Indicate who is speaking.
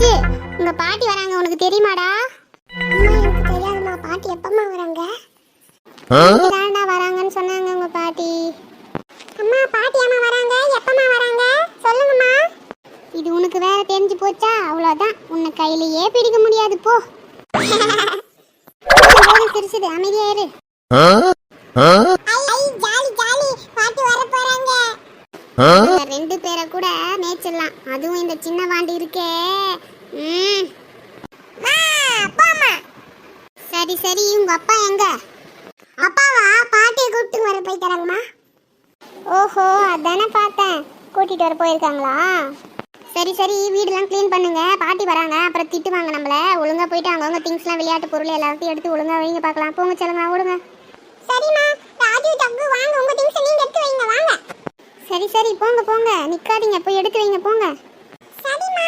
Speaker 1: உங்க பாட்டி வராங்க உனக்கு தெரியுமாடா?
Speaker 2: அம்மா எனக்கு தெரியாதும்மா பாட்டி எப்பம்மா வராங்க?
Speaker 1: தாண்டா வராங்கன்னு சொன்னாங்க உங்க பாட்டி.
Speaker 2: அம்மா பாட்டி அம்மா வராங்க எப்பம்மா வராங்க? சொல்லுங்கம்மா.
Speaker 1: இது உனக்கு வேற தெரிஞ்சு போச்சா? அவ்வளோதான் உன்னை கையிலேயே பிடிக்க முடியாது போ. சிரிச்சுது அமைதியா இரு.
Speaker 2: ஐ ஜாலி ஜாலி. பாட்டி வர போறாங்க.
Speaker 1: ரெண்டு பேரை கூட மேய்ச்சிடலாம். அதுவும் இந்த சின்ன வாண்டி இருக்கே. ம். சரி சரி உங்க அப்பா எங்க?
Speaker 2: அப்பாவா? பாட்டியை கூப்பிட்டு வர போய்க்கிறாங்கம்மா
Speaker 1: ஓஹோ அதானே பார்த்தேன். கூட்டிட்டு வர போயிருக்காங்களா? சரி சரி வீடெல்லாம் க்ளீன் பண்ணுங்க. பாட்டி வராங்க. அப்புறம் திட்டுவாங்க நம்மள. ஒழுங்கா போயிட்டு அங்கவங்க திங்ஸ்லாம் விளையாட்டு பொருள் எல்லாத்தையும் எடுத்து ஒழுங்கா வைங்க பார்க்கலாம். போங்க செல்லுங்க ஓடுங்க.
Speaker 2: சரிம்மா. ராஜு தங்கு வாங்க.
Speaker 1: சரி சரி போங்க போங்க. நிக்காதீங்க போய் எடுத்து வைங்க போங்க. சரிம்மா.